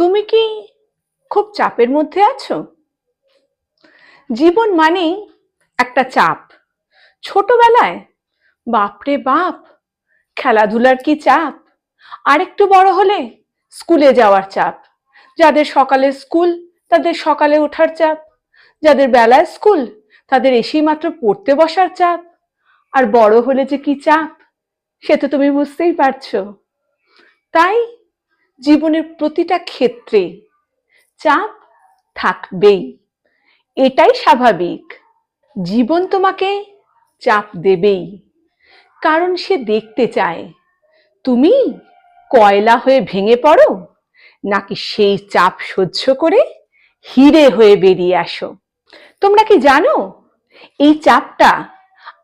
তুমি কি খুব চাপের মধ্যে আছো? জীবন মানেই একটা চাপ। ছোটবেলায়, বাপরে বাপ, খেলাধুলার কি চাপ? আরেকটু বড় হলে স্কুলে যাওয়ার চাপ। যাদের সকালে স্কুল, তাদের সকালে ওঠার চাপ। যাদের বেলায় স্কুল, তাদের এসেই মাত্র পড়তে বসার চাপ। আর বড় হলে যে কি চাপ, সে তো তুমি বুঝতেই পারছ। তাই জীবনের প্রতিটা ক্ষেত্রে চাপ থাকবেই। এটাই স্বাভাবিক। জীবন তোমাকে চাপ দেবেই। কারণ সে দেখতে চায়, তুমি কয়লা হয়ে ভেঙে পড়ো? নাকি সেই চাপ সহ্য করে হিরে হয়ে বেরিয়ে আসো? তোমরা কি জানো? এই চাপটা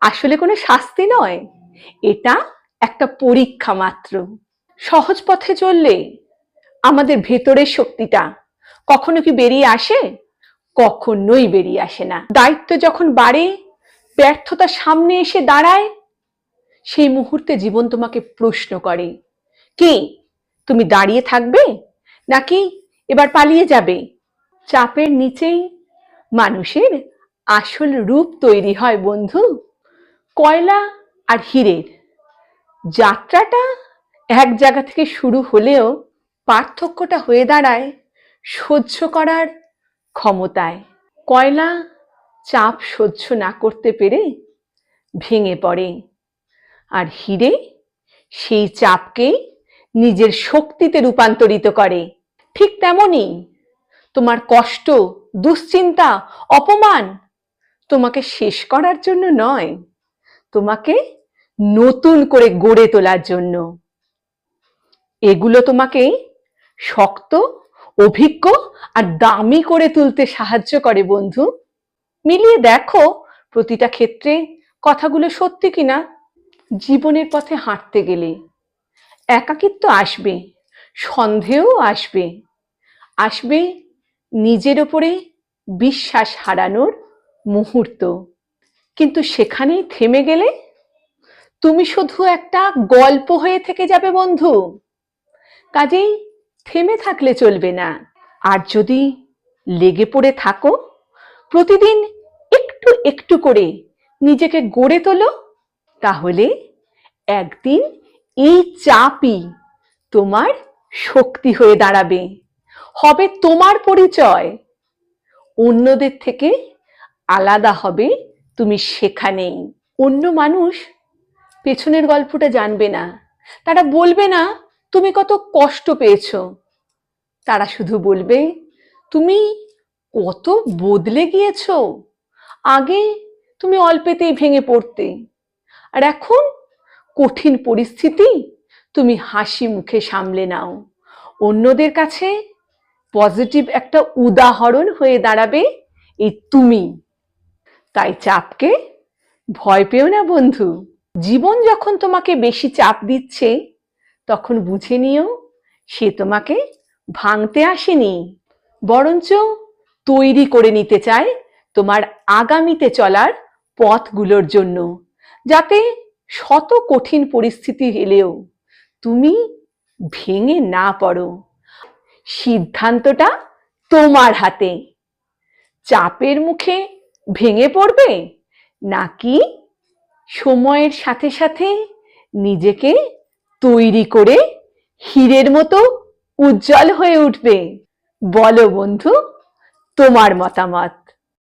আসলে কোনো শাস্তি নয়। এটা একটা পরীক্ষা মাত্র। সহজ পথে চললে আমাদের ভেতরের শক্তিটা কখনো কি বেরিয়ে আসে? কখনোই বেরিয়ে আসে না। দায়িত্ব যখন বাড়ে, ব্যর্থতা সামনে এসে দাঁড়ায়, সেই মুহূর্তে জীবন তোমাকে প্রশ্ন করে, কি, তুমি দাঁড়িয়ে থাকবে নাকি এবার পালিয়ে যাবে? চাপের নিচেই মানুষের আসল রূপ তৈরি হয় বন্ধু, কয়লা আর হীরের। যাত্রাটা এক জায়গা থেকে শুরু হলেও পার্থক্যটা হয়ে দাঁড়ায় সহ্য করার ক্ষমতায়। কয়লা চাপ সহ্য না করতে পেরে ভেঙে পড়ে। আর হিরে সেই চাপকে নিজের শক্তিতে রূপান্তরিত করে। ঠিক তেমনই তোমার কষ্ট, দুশ্চিন্তা, অপমান তোমাকে শেষ করার জন্য নয়, তোমাকে নতুন করে গড়ে তোলার জন্য। এগুলো তোমাকে শক্ত, অভিজ্ঞ আর দামি করে তুলতে সাহায্য করে, বন্ধু। মিলিয়ে দেখো প্রতিটা ক্ষেত্রে কথাগুলো সত্যি কিনা। জীবনের পথে হাঁটতে গেলে একাকিত্ব আসবে, সন্দেহও আসবে। আসবে নিজের ওপরে বিশ্বাস হারানোর মুহূর্ত। কিন্তু সেখানেই থেমে গেলে তুমি শুধু একটা গল্প হয়ে থেকে যাবে, বন্ধু। কাজেই থেমে থাকলে চলবে না। আর যদি লেগে পড়ে থাকো, প্রতিদিন একটু একটু করে নিজেকে গড়ে তোলো, তাহলে একদিন এই চাপই তোমার শক্তি হয়ে দাঁড়াবে। হবে তোমার পরিচয়। অন্যদের থেকে আলাদা হবে তুমি সেখানেই। অন্য মানুষ পেছনের গল্পটা জানবে না। তারা বলবে না তুমি কত কষ্ট পেয়েছ। তারা শুধু বলবে, তুমি কত বদলে গিয়েছ। আগে তুমি অল্পেতেই ভেঙে পড়তে। আর এখন কঠিন পরিস্থিতি, তুমি হাসি মুখে সামলে নাও। অন্যদের কাছে পজিটিভ একটা উদাহরণ হয়ে দাঁড়াবে এই তুমি। তাই চাপকে ভয় পেও না বন্ধু। জীবন যখন তোমাকে বেশি চাপ দিচ্ছে তখন বুঝে নিও, সে তোমাকে ভাঙতে আসেনি। বরঞ্চ তৈরি করে নিতে চায় তোমার আগামীতে চলার পথগুলোর জন্য, যাতে শত কঠিন পরিস্থিতি এলেও তুমি ভেঙে না পড়ো। সিদ্ধান্তটা তোমার হাতে। চাপের মুখে ভেঙে পড়বে, নাকি সময়ের সাথে সাথে নিজেকে তৈরি করে হীরের মতো উজ্জ্বল হয়ে উঠবে। বলো বন্ধু তোমার মতামত।